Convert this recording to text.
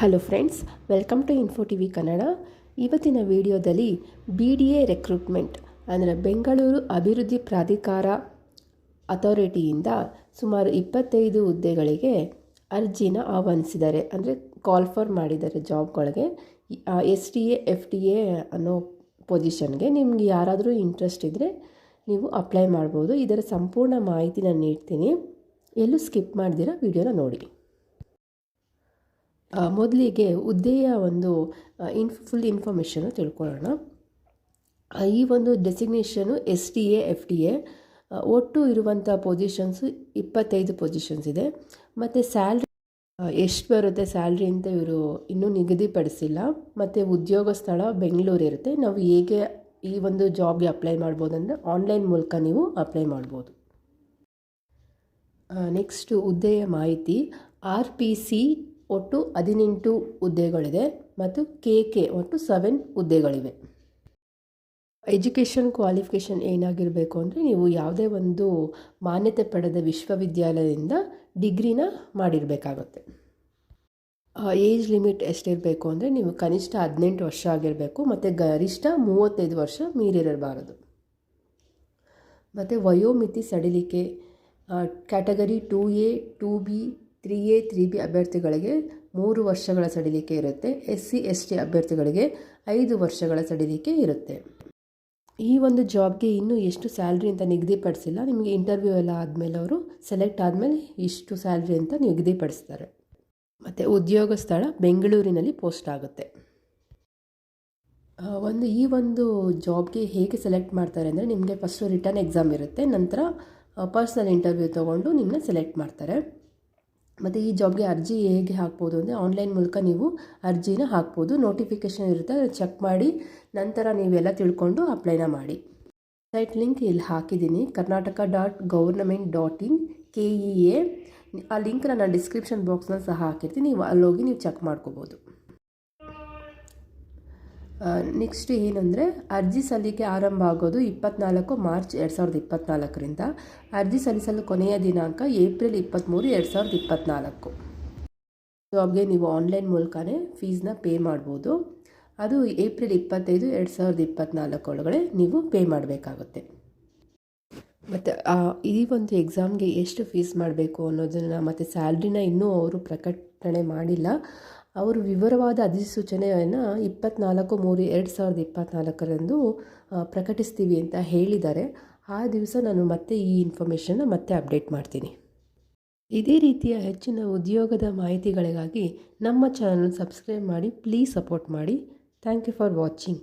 Hello friends welcome to info T V Kannada ಇವತ್ತಿನ ವಿಡಿಯೋದಲ್ಲಿ B D A recruitment ಅಂದರೆ ಬೆಂಗಳೂರು ಅಭಿವೃದ್ಧಿ ಪ್ರಾಧಿಕಾರ ಅಥಾರಿಟಿಯಿಂದ ಸುಮಾರು ಇಪ್ಪತ್ತೈದು ಹುದ್ದೆಗಳಿಗೆ ಅರ್ಜಿನ ಆಹ್ವಾನಿಸಿದ್ದಾರೆ. ಅಂದರೆ ಕಾಲ್ ಫಾರ್ ಮಾಡಿದ್ದಾರೆ ಜಾಬ್ಗಳಿಗೆ S T A F T A ಅನ್ನೋ ಪೊಸಿಷನ್ಗೆ ನಿಮ್ಗೆ ಯಾರಾದರೂ ಇಂಟ್ರೆಸ್ಟ್ ಇದ್ದರೆ ನೀವು ಅಪ್ಲೈ ಮಾಡ್ಬೋದು. ಇದರ ಸಂಪೂರ್ಣ ಮಾಹಿತಿನ ನೀಡ್ತೀನಿ. ಎಲ್ಲೂ ಸ್ಕಿಪ್ ಮಾಡಿದಿರೋ, ವಿಡಿಯೋನ ನೋಡಿ. ಮೊದಲಿಗೆ ಹುದ್ದೆಯ ಒಂದು ಇನ್ ಫುಲ್ ಇನ್ಫಾರ್ಮೇಷನ್ನು ತಿಳ್ಕೊಳ್ಳೋಣ. ಈ ಒಂದು designation S T A F T A ಒಟ್ಟು ಇರುವಂಥ ಪೊಸಿಷನ್ಸು ಇಪ್ಪತ್ತೈದು ಪೊಸಿಷನ್ಸ್ ಇದೆ. ಮತ್ತು ಸ್ಯಾಲ್ರಿ ಎಷ್ಟು ಬರುತ್ತೆ ಸ್ಯಾಲ್ರಿ ಅಂತ ಇವರು ಇನ್ನೂ ನಿಗದಿಪಡಿಸಿಲ್ಲ. ಮತ್ತು ಉದ್ಯೋಗ ಸ್ಥಳ ಬೆಂಗಳೂರು ಇರುತ್ತೆ. ನಾವು ಹೇಗೆ ಈ ಒಂದು ಜಾಬ್ಗೆ ಅಪ್ಲೈ ಮಾಡ್ಬೋದು ಅಂದರೆ ಆನ್ಲೈನ್ ಮೂಲಕ ನೀವು ಅಪ್ಲೈ ಮಾಡ್ಬೋದು. ನೆಕ್ಸ್ಟು ಹುದ್ದೆಯ ಮಾಹಿತಿ ಆರ್ ಪಿ ಸಿ ಒಟ್ಟು ಹದಿನೆಂಟು ಹುದ್ದೆಗಳಿದೆ ಮತ್ತು ಕೆ ಕೆ ಒಟ್ಟು ಸೆವೆನ್ ಹುದ್ದೆಗಳಿವೆ. ಎಜುಕೇಷನ್ ಕ್ವಾಲಿಫಿಕೇಷನ್ ಏನಾಗಿರಬೇಕು ಅಂದರೆ ನೀವು ಯಾವುದೇ ಒಂದು ಮಾನ್ಯತೆ ಪಡೆದ ವಿಶ್ವವಿದ್ಯಾಲಯದಿಂದ ಡಿಗ್ರಿನ ಮಾಡಿರಬೇಕಾಗುತ್ತೆ. ಏಜ್ ಲಿಮಿಟ್ ಎಷ್ಟಿರಬೇಕು ಅಂದರೆ ನೀವು ಕನಿಷ್ಠ ಹದಿನೆಂಟು ವರ್ಷ ಆಗಿರಬೇಕು ಮತ್ತು ಗರಿಷ್ಠ ಮೂವತ್ತೈದು ವರ್ಷ ಮೀರಿರಬಾರದು. ಮತ್ತು ವಯೋಮಿತಿ ಸಡಿಲಿಕೆ category two A two B three A three B ಅಭ್ಯರ್ಥಿಗಳಿಗೆ ಮೂರು ವರ್ಷಗಳ ಸಡಿಲಿಕೆ ಇರುತ್ತೆ. ಎಸ್ ಸಿ ಎಸ್ ಟಿ ಅಭ್ಯರ್ಥಿಗಳಿಗೆ ಐದು ವರ್ಷಗಳ ಸಡಿಲಿಕೆ ಇರುತ್ತೆ. ಈ ಒಂದು ಜಾಬ್ಗೆ ಇನ್ನೂ ಎಷ್ಟು ಸ್ಯಾಲ್ರಿ ಅಂತ ನಿಗದಿಪಡಿಸಿಲ್ಲ. ನಿಮಗೆ ಇಂಟರ್ವ್ಯೂ ಎಲ್ಲ ಆದಮೇಲೆ ಅವರು ಸೆಲೆಕ್ಟ್ ಆದಮೇಲೆ ಇಷ್ಟು ಸ್ಯಾಲ್ರಿ ಅಂತ ನಿಗದಿಪಡಿಸ್ತಾರೆ. ಮತ್ತು ಉದ್ಯೋಗ ಸ್ಥಳ ಬೆಂಗಳೂರಿನಲ್ಲಿ ಪೋಸ್ಟ್ ಆಗುತ್ತೆ. ಒಂದು ಈ ಒಂದು ಜಾಬ್ಗೆ ಹೇಗೆ ಸೆಲೆಕ್ಟ್ ಮಾಡ್ತಾರೆ ಅಂದರೆ ನಿಮಗೆ ಫಸ್ಟು ರಿಟರ್ನ್ ಎಕ್ಸಾಮ್ ಇರುತ್ತೆ. ನಂತರ ಪರ್ಸ್ನಲ್ ಇಂಟರ್ವ್ಯೂ ತೊಗೊಂಡು ನಿಮ್ಮನ್ನ ಸೆಲೆಕ್ಟ್ ಮಾಡ್ತಾರೆ. ಮತ್ತು ಈ ಜಾಬ್ಗೆ ಅರ್ಜಿ ಹೇಗೆ ಹಾಕ್ಬೋದು ಅಂದರೆ ಆನ್ಲೈನ್ ಮೂಲಕ ನೀವು ಅರ್ಜಿನ ಹಾಕ್ಬೋದು. ನೋಟಿಫಿಕೇಷನ್ ಇರುತ್ತೆ ಚೆಕ್ ಮಾಡಿ, ನಂತರ ನೀವೆಲ್ಲ ತಿಳ್ಕೊಂಡು ಅಪ್ಲೈನ ಮಾಡಿ. ಸೈಟ್ ಲಿಂಕ್ ಇಲ್ಲಿ ಹಾಕಿದ್ದೀನಿ. Karnataka dot government dot in K E A ಆ ಲಿಂಕ್ನ ನಾನು ಡಿಸ್ಕ್ರಿಪ್ಷನ್ ಬಾಕ್ಸ್ನಲ್ಲಿ ಸಹ ಹಾಕಿರ್ತೀನಿ. ನೀವು ಅಲ್ಲೋಗಿ ನೀವು ಚೆಕ್ ಮಾಡ್ಕೋಬೋದು. ನೆಕ್ಸ್ಟ್ ಏನಂದರೆ ಅರ್ಜಿ ಸಲ್ಲಿಕೆ ಆರಂಭ ಆಗೋದು ಇಪ್ಪತ್ನಾಲ್ಕು ಮಾರ್ಚ್ ಎರಡು ಸಾವಿರದ ಇಪ್ಪತ್ನಾಲ್ಕರಿಂದ. ಅರ್ಜಿ ಸಲ್ಲಿಸಲು ಕೊನೆಯ ದಿನಾಂಕ ಏಪ್ರಿಲ್ ಇಪ್ಪತ್ತ್ಮೂರು ಎರಡು ಸಾವಿರದ ಇಪ್ಪತ್ತ್ನಾಲ್ಕು ಜಾಬ್ಗೆ ನೀವು ಆನ್ಲೈನ್ ಮೂಲಕನೇ ಫೀಸ್ನ ಪೇ ಮಾಡ್ಬೋದು. ಅದು ಏಪ್ರಿಲ್ ಇಪ್ಪತ್ತೈದು ಎರಡು ಸಾವಿರದ ಇಪ್ಪತ್ತ್ನಾಲ್ಕು ಒಳಗಡೆ ನೀವು ಪೇ ಮಾಡಬೇಕಾಗುತ್ತೆ. ಮತ್ತು ಈ ಒಂದು ಎಕ್ಸಾಮ್ಗೆ ಎಷ್ಟು ಫೀಸ್ ಮಾಡಬೇಕು ಅನ್ನೋದನ್ನು ಮತ್ತು ಸ್ಯಾಲ್ರಿನ ಇನ್ನೂ ಅವರು ಪ್ರಕಟಣೆ ಮಾಡಿಲ್ಲ. ಅವರು ವಿವರವಾದ ಅಧಿಸೂಚನೆಯನ್ನು ಇಪ್ಪತ್ನಾಲ್ಕು ಮೂರು ಎರಡು ಸಾವಿರದ ಇಪ್ಪತ್ನಾಲ್ಕರಂದು ಪ್ರಕಟಿಸ್ತೀವಿ ಅಂತ ಹೇಳಿದ್ದಾರೆ. ಆ ದಿವಸ ನಾನು ಮತ್ತೆ ಈ ಇನ್ಫಾರ್ಮೇಷನ್ನ ಮತ್ತೆ ಅಪ್ಡೇಟ್ ಮಾಡ್ತೀನಿ. ಇದೇ ರೀತಿಯ ಹೆಚ್ಚಿನ ಉದ್ಯೋಗದ ಮಾಹಿತಿಗಳಿಗಾಗಿ ನಮ್ಮ ಚಾನಲ್ ಸಬ್ಸ್ಕ್ರೈಬ್ ಮಾಡಿ ಪ್ಲೀಸ್ ಸಪೋರ್ಟ್ ಮಾಡಿ. Thank you for watching